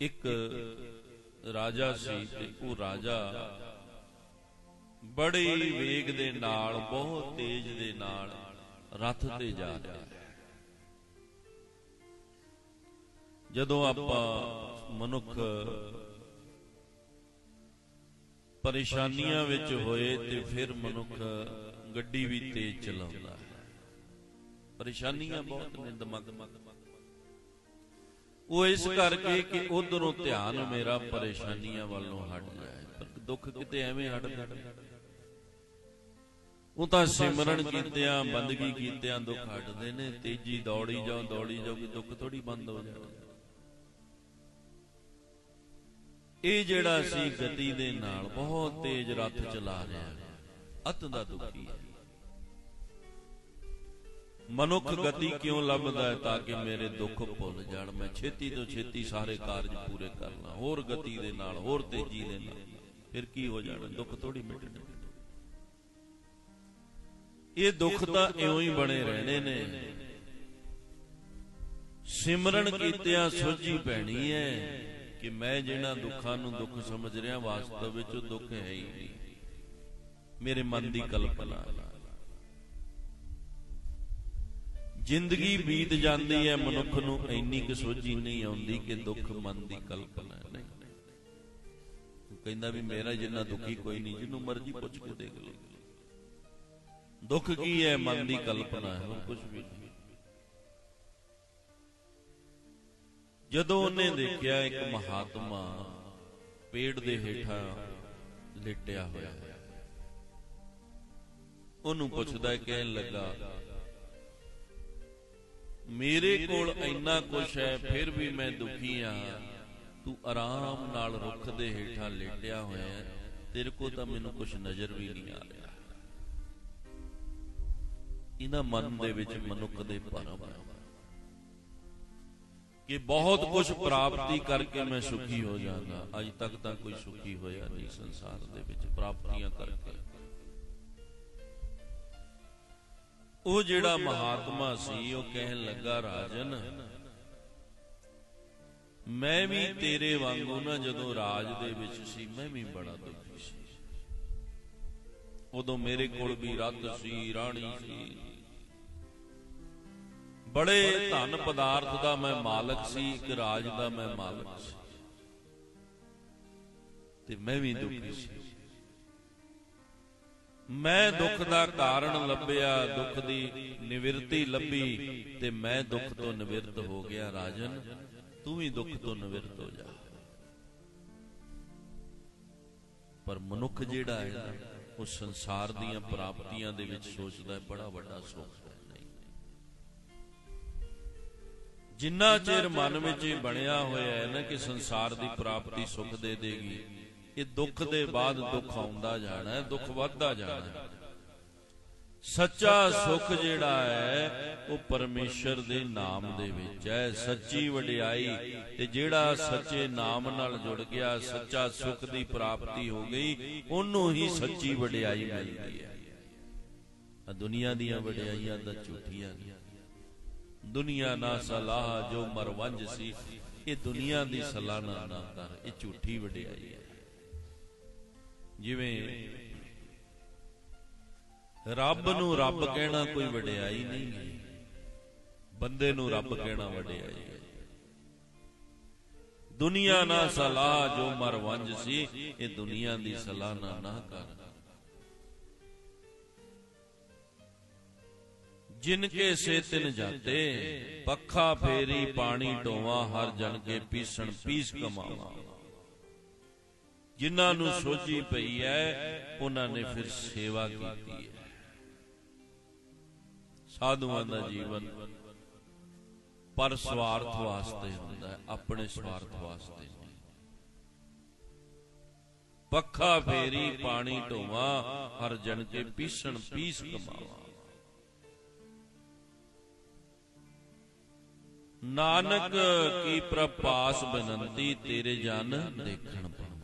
ਇੱਕ ਰਾਜਾ ਸੀ ਤੇ ਉਹ ਰਾਜਾ ਬੜੇ ਵੇਗ ਦੇ ਨਾਲ, ਬਹੁਤ ਤੇਜ਼ ਦੇ ਨਾਲ ਰਥ ਤੇ ਜਾ ਰਿਹਾ ਜਦੋਂ ਆਪਾਂ ਮਨੁੱਖ ਪਰੇਸ਼ਾਨੀਆਂ ਵਿੱਚ ਹੋਏ ਤੇ ਫਿਰ ਮਨੁੱਖ ਗੱਡੀ ਵੀ ਤੇਜ਼ ਚਲਾਉਂਦਾ ਪਰੇਸ਼ਾਨੀਆਂ ਬਹੁਤ ਨੇ ਦਿਮਾਗ ਉਹ ਇਸ ਕਰਕੇ ਕਿ ਉਧਰੋਂ ਧਿਆਨ ਮੇਰਾ ਪਰੇਸ਼ਾਨੀਆਂ ਵੱਲੋਂ ਹਟ ਜਾਏ ਪਰ ਦੁੱਖ ਕਿਤੇ ਐਵੇਂ ਹਟਦਾ ਉਹ ਤਾਂ ਸਿਮਰਨ ਕੀਤਿਆਂ ਬੰਦਗੀ ਕੀਤਿਆਂ ਦੁੱਖ ਹਟਦੇ ਨੇ। ਤੇਜੀ ਦੌੜੀ ਜਾਓ ਦੌੜੀ ਜਾਓ ਕਿ ਦੁੱਖ ਥੋੜੀ ਬੰਦ ਹੋ ਜਾਣਾ ਇਹ ਜਿਹੜਾ ਸੀ ਗਤੀ ਦੇ ਨਾਲ ਬਹੁਤ ਤੇਜ਼ ਰੱਥ ਚਲਾ ਰਿਹਾ ਅਤ ਦਾ ਦੁਖੀ ਹੈ। ਮਨੁੱਖ ਗਤੀ ਕਿਉਂ ਲੱਭਦਾ ਹੈ ਤਾਂ ਕਿ ਮੇਰੇ ਦੁੱਖ ਭੁੱਲ ਜਾਣ? ਮੈਂ ਛੇਤੀ ਤੋਂ ਛੇਤੀ ਸਾਰੇ ਕਾਰਜ ਪੂਰੇ ਕਰਨਾ ਹੋਰ ਗਤੀ ਦੇ ਨਾਲ, ਹੋਰ ਤੇਜ਼ੀ ਦੇ ਨਾਲ। ਫਿਰ ਕੀ ਹੋ ਜਾਣਾ? ਦੁੱਖ ਥੋੜੀ ਮਿਟਣੇ ਇਹ ਦੁੱਖ ਤਾਂ ਇਉਂ ਹੀ ਬਣੇ ਰਹਿਣੇ ਨੇ। ਸਿਮਰਨ ਕੀਤਿਆਂ ਸੋਝੀ ਪੈਣੀ ਹੈ ਕਿ ਮੈਂ ਜਿਹਨਾਂ ਦੁੱਖਾਂ ਨੂੰ ਦੁੱਖ ਸਮਝ ਰਿਹਾ, ਵਾਸਤਵ ਵਿੱਚ ਉਹ ਦੁੱਖ ਹੈ ਹੀ ਨਹੀਂ। ਮੇਰੇ ਮਨ ਦੀ ਕਲਪਨਾ ਹੈ। ਜ਼ਿੰਦਗੀ ਬੀਤ ਜਾਂਦੀ ਹੈ ਮਨੁੱਖ ਨੂੰ ਇੰਨੀ ਕੁ ਸੋਝੀ ਨਹੀਂ ਆਉਂਦੀ ਕਿ ਦੁੱਖ ਮਨ ਦੀ ਕਲਪਨਾ ਨਹੀਂ। ਕਹਿੰਦਾ ਵੀ ਮੇਰਾ ਜਿੰਨਾ ਦੁਖੀ ਕੋਈ ਨਹੀਂ ਜਿਹਨੂੰ ਮਰਜ਼ੀ ਪੁੱਛ ਕੇ ਦੇਖ ਲਓ। ਦੁੱਖ ਕੀ ਹੈ ਮਨ ਦੀ ਕਲਪਨਾ ਹੈ ਹੋਰ ਕੁਝ ਵੀ ਨਹੀਂ। ਜਦੋਂ ਉਹਨੇ ਦੇਖਿਆ ਇੱਕ ਮਹਾਤਮਾ ਪੇੜ ਦੇ ਹੇਠਾਂ ਲੇਟਿਆ ਹੋਇਆ ਹੈ। ਉਹਨੂੰ ਪੁੱਛਦਾ ਕਹਿਣ ਲੱਗਾ ਮੇਰੇ ਕੋਲ ਇੰਨਾ ਕੁਝ ਹੈ ਫਿਰ ਵੀ ਮੈਂ ਦੁਖੀ ਆ ਤੂੰ ਆਰਾਮ ਨਾਲ ਰੁੱਖ ਦੇ ਹੇਠਾਂ ਲੇਟਿਆ ਹੋਇਆ ਹੈ। ਤੇਰੇ ਕੋਲ ਤਾਂ ਮੈਨੂੰ ਕੁਝ ਨਜ਼ਰ ਵੀ ਨਹੀਂ ਆ ਰਿਹਾ। ਇਹਨਾਂ ਮਨ ਦੇ ਵਿੱਚ ਮਨੁੱਖ ਦੇ ਭਰਮ ਹੈ ਕਿ ਬਹੁਤ ਕੁਝ ਪ੍ਰਾਪਤੀ ਕਰਕੇ ਮੈਂ ਸੁਖੀ ਹੋ ਜਾਗਾ ਅਜ ਤੱਕ ਤਾਂ ਕੋਈ ਸੁਖੀ ਹੋਇਆ ਨਹੀਂ ਸੰਸਾਰ ਦੇ ਵਿੱਚ ਪ੍ਰਾਪਤੀਆਂ ਕਰਕੇ। ਉਹ ਜਿਹੜਾ ਮਹਾਤਮਾ ਸੀ, ਉਹ ਕਹਿਣ ਲੱਗਾ, ਰਾਜਨ, ਮੈਂ ਵੀ ਤੇਰੇ ਵਾਂਗੂ ਨਾ ਜਦੋਂ ਰਾਜ ਦੇ ਵਿੱਚ ਸੀ, ਮੈਂ ਵੀ ਬੜਾ ਦੁਖੀ ਸੀ। ਉਦੋਂ ਮੇਰੇ ਕੋਲ ਵੀ ਰੱਤ ਸੀ, ਰਾਣੀ ਸੀ। ਬੜੇ ਧਨ ਪਦਾਰਥ ਦਾ ਮੈਂ ਮਾਲਕ ਸੀ, ਇੱਕ ਰਾਜ ਦਾ ਮੈਂ ਮਾਲਕ ਸੀ। ਤੇ ਮੈਂ ਵੀ ਦੁਖੀ ਸੀ। ਮੈਂ ਦੁੱਖ ਦਾ ਕਾਰਨ ਲੱਭਿਆ ਦੁੱਖ ਦੀ ਨਿਵਰਤੀ ਲੱਭੀ ਤੇ ਮੈਂ ਦੁੱਖ ਤੋਂ ਨਿਵਰਤ ਹੋ ਗਿਆ ਰਾਜਨ। ਤੂੰ ਵੀ ਦੁੱਖ ਤੋਂ ਨਿਵਰਤ ਹੋ ਜਾ। ਪਰ ਮਨੁੱਖ ਜਿਹੜਾ ਹੈ ਨਾ, ਉਹ ਸੰਸਾਰ ਦੀਆਂ ਪ੍ਰਾਪਤੀਆਂ ਦੇ ਵਿੱਚ ਸੋਚਦਾ ਹੈ ਬੜਾ ਵੱਡਾ ਸੁੱਖ ਹੈ। ਜਿੰਨਾ ਚਿਰ ਮਨ ਵਿੱਚ ਇਹ ਬਣਿਆ ਹੋਇਆ ਹੈ ਨਾ ਕਿ ਸੰਸਾਰ ਦੀ ਪ੍ਰਾਪਤੀ ਸੁੱਖ ਦੇ ਦੇਗੀ ਇਹ ਦੁੱਖ ਦੇ ਬਾਅਦ ਦੁੱਖ ਆਉਂਦਾ ਜਾਣਾ ਹੈ, ਦੁੱਖ ਵੱਧਦਾ ਜਾਣਾ ਹੈ। ਸੱਚਾ ਸੁੱਖ ਜਿਹੜਾ ਹੈ, ਉਹ ਪਰਮੇਸ਼ਰ ਦੇ ਨਾਮ ਦੇ ਵਿੱਚ ਹੈ। ਸੱਚੀ ਵਡਿਆਈ ਤੇ ਜਿਹੜਾ ਸੱਚੇ ਨਾਮ ਨਾਲ ਜੁੜ ਗਿਆ, ਸੱਚਾ ਸੁੱਖ ਦੀ ਪ੍ਰਾਪਤੀ ਹੋ ਗਈ, ਉਹਨੂੰ ਹੀ ਸੱਚੀ ਵਡਿਆਈ ਮਿਲਦੀ ਹੈ। ਆ ਦੁਨੀਆ ਦੀਆਂ ਵਡਿਆਈਆਂ ਤਾਂ ਝੂਠੀਆਂ ਨੇ। ਦੁਨੀਆ ਨਾ ਸਲਾਹ, ਜੋ ਮਰਵੰਜ ਸੀ, ਇਹ ਦੁਨੀਆ ਦੀ ਸਲਾਹ ਨਾ ਨਾ ਕਰ, ਇਹ ਝੂਠੀ ਵਡਿਆਈ ਹੈ। ਜਿਵੇਂ ਰੱਬ ਨੂੰ ਰੱਬ ਕਹਿਣਾ ਕੋਈ ਵਡਿਆਈ ਨਹੀਂ। ਹੈ ਬੰਦੇ ਨੂੰ ਰੱਬ ਕਹਿਣਾ ਵਡਿਆਈ। ਹੈ ਦੁਨੀਆ ਨਾ ਸਲਾਹ ਜੋ ਮਰਵੰਜ ਸੀ ਇਹ ਦੁਨੀਆ ਦੀ ਸਲਾਹ ਨਾ ਨਾ ਕਰ। ਜਿਨ ਕੇ ਸੇ ਤਿਨ ਜਾਤੇ ਪੱਖਾ ਫੇਰੀ ਪਾਣੀ ਢੋਵਾ ਹਰ ਜਨ ਕੇ ਪੀਸਣ ਪੀਸ ਕਮਾਵਾ ਜਿਨ੍ਹਾਂ ਨੂੰ ਸੋਚੀ ਪਈ ਹੈ, ਉਹਨਾਂ ਨੇ ਫਿਰ ਸੇਵਾ ਕੀਤੀ ਹੈ। ਸਾਧੂਆਂ ਦਾ ਜੀਵਨ ਪਰ ਸਵਾਰਥ ਵਾਸਤੇ ਹੁੰਦਾ ਹੈ, ਆਪਣੇ ਸਵਾਰਥ ਵਾਸਤੇ ਪੱਖਾ ਫੇਰੀ, ਪਾਣੀ ਢੋਵਾ, ਹਰ ਜਨ ਕੇ ਪੀਸਣ, ਪੀਸ ਕਮਾਵਾ। ਨਾਨਕ ਕੀ ਪ੍ਰਪਾਸ ਬਨੰਤੀ, ਤੇਰੇ ਜਨ ਦੇਖਣ ਪਾਵਾ।